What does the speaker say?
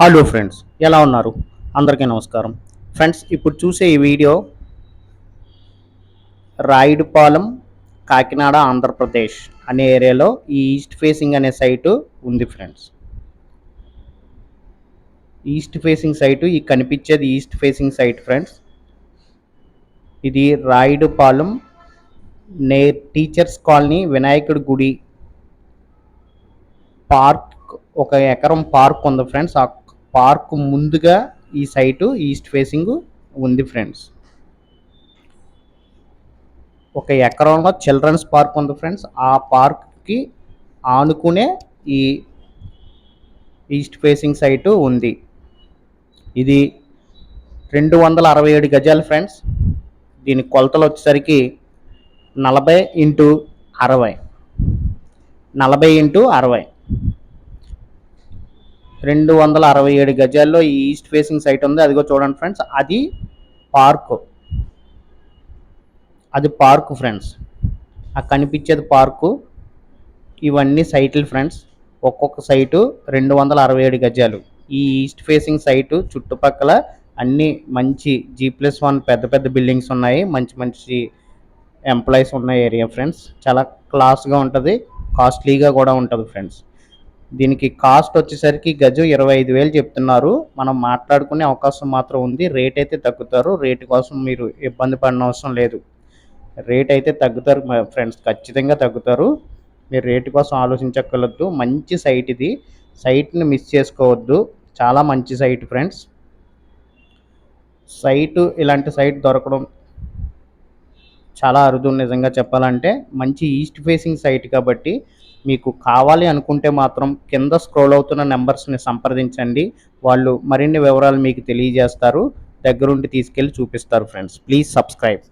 Hello friends ఎలా ఉన్నారు? అందరికీ నమస్కారం. ఫ్రెండ్స్ ఇప్పుడు చూసే ఈ వీడియో రాయుడుపాలెం కాకినాడ ఆంధ్రప్రదేశ్ అనే ఏరియాలో ఈ ఈస్ట్ ఫేసింగ్ అనే సైటు ఉంది ఫ్రెండ్స్ ఈస్ట్ ఫేసింగ్ సైటు ఈ కనిపించేది ఈస్ట్ ఫేసింగ్ సైట్ ఫ్రెండ్స్ ఇది రాయుడుపాలెం నే టీచర్స్ కాలనీ వినాయకుడి గుడి. పార్క్ ఒక ఎకరం పార్క్ ఉంది ఫ్రెండ్స్ ఆ పార్క్ ముందుగా ఈ సైటు ఈస్ట్ ఫేసింగ్ ఉంది ఫ్రెండ్స్. ఒక ఎకరంలో చిల్డ్రన్స్ పార్క్ ఉంది ఫ్రెండ్స్. ఆ పార్క్కి ఆనుకునే ఈ ఈస్ట్ ఫేసింగ్ సైటు ఉంది. ఇది రెండు వందల అరవై ఏడు గజాలు ఫ్రెండ్స్. దీని కొలతలు వచ్చేసరికి నలభై ఇంటూ అరవై. నలభై ఇంటూ అరవై. రెండు వందల అరవై ఏడు గజాల్లో ఈ ఈస్ట్ ఫేసింగ్ సైట్ ఉంది. అదిగో చూడండి ఫ్రెండ్స్ అది పార్కు. అది పార్కు ఫ్రెండ్స్. ఆ కనిపించేది పార్కు. ఇవన్నీ సైట్లు ఫ్రెండ్స్. ఒక్కొక్క సైటు రెండు వందల అరవై ఏడు గజాలు. ఈ ఈస్ట్ ఫేసింగ్ సైటు చుట్టుపక్కల అన్ని మంచి జీ ప్లస్ వన్ పెద్ద పెద్ద బిల్డింగ్స్ ఉన్నాయి. మంచి మంచి ఎంప్లాయీస్ ఉన్న ఏరియా ఫ్రెండ్స్. చాలా క్లాస్గా ఉంటుంది. కాస్ట్లీగా కూడా ఉంటుంది ఫ్రెండ్స్. దీనికి కాస్ట్ వచ్చేసరికి గజం ఇరవై ఐదు వేలు చెప్తున్నారు. మనం మాట్లాడుకునే అవకాశం మాత్రం ఉంది. రేట్ అయితే తగ్గుతారు. రేట్ కోసం మీరు ఇబ్బంది పడిన అవసరం లేదు. రేట్ అయితే తగ్గుతారు. ఫ్రెండ్స్ ఖచ్చితంగా తగ్గుతారు. మీరు రేటు కోసం ఆలోచించక్కర్లేదు. మంచి సైట్ ఇది. సైట్ని మిస్ చేసుకోవద్దు. చాలా మంచి సైట్ ఫ్రెండ్స్. సైటు ఇలాంటి సైట్ దొరకడం చాలా అరుదు నిజంగా చెప్పాలంటే మంచి ఈస్ట్ ఫేసింగ్ సైట్ కాబట్టి మీకు కావాలి అనుకుంటే మాత్రం కింద స్క్రోల్ అవుతున్న నెంబర్స్ని సంప్రదించండి. వాళ్ళు మరిన్ని వివరాలు మీకు తెలియజేస్తారు. దగ్గరుండి తీసుకెళ్ళి చూపిస్తారు ఫ్రెండ్స్. Please subscribe.